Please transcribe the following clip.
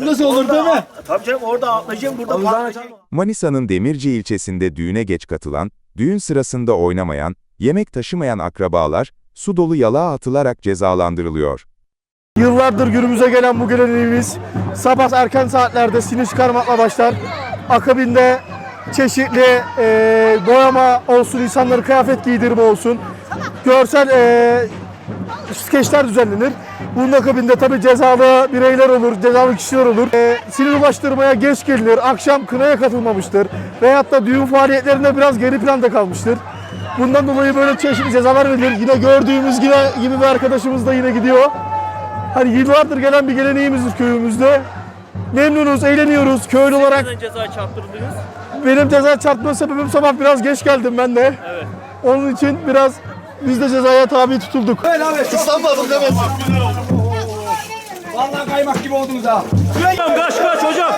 Nasıl olur değil mi? Tabii canım orada atlayacaksın burada patlayacaksın. Manisa'nın Demirci ilçesinde düğüne geç katılan, düğün sırasında oynamayan, yemek taşımayan akrabalar, su dolu yalağa atılarak cezalandırılıyor. Yıllardır günümüze gelen bu geleneğimiz sabah erken saatlerde sinih çıkarmakla başlar. Akabinde çeşitli e, boyama olsun, insanların kıyafet giydirme olsun, görsel e, skeçler düzenlenir. Bunun akabinde tabii cezalı bireyler olur, cezalı kişiler olur. E, sinir ulaştırmaya geç gelinir, akşam kınaya katılmamıştır veyahut da düğün faaliyetlerinde biraz geri planda kalmıştır. Bundan dolayı böyle çeşitli cezalar verilir. Yine gördüğümüz yine gibi bir arkadaşımız da yine gidiyor. Hani yıllardır gelen bir geleneğimizdir köyümüzde. Memnunuz, eğleniyoruz köylü olarak. Neden ceza çarptırılıyoruz? Benim ceza çarpma sebebim sabah biraz geç geldim ben de. Evet. Onun için biraz biz de cezaya tabi tutulduk. İstanbul'un demesin. Vallahi kaymak gibi oldunuz ha. Kaç kaç hocam.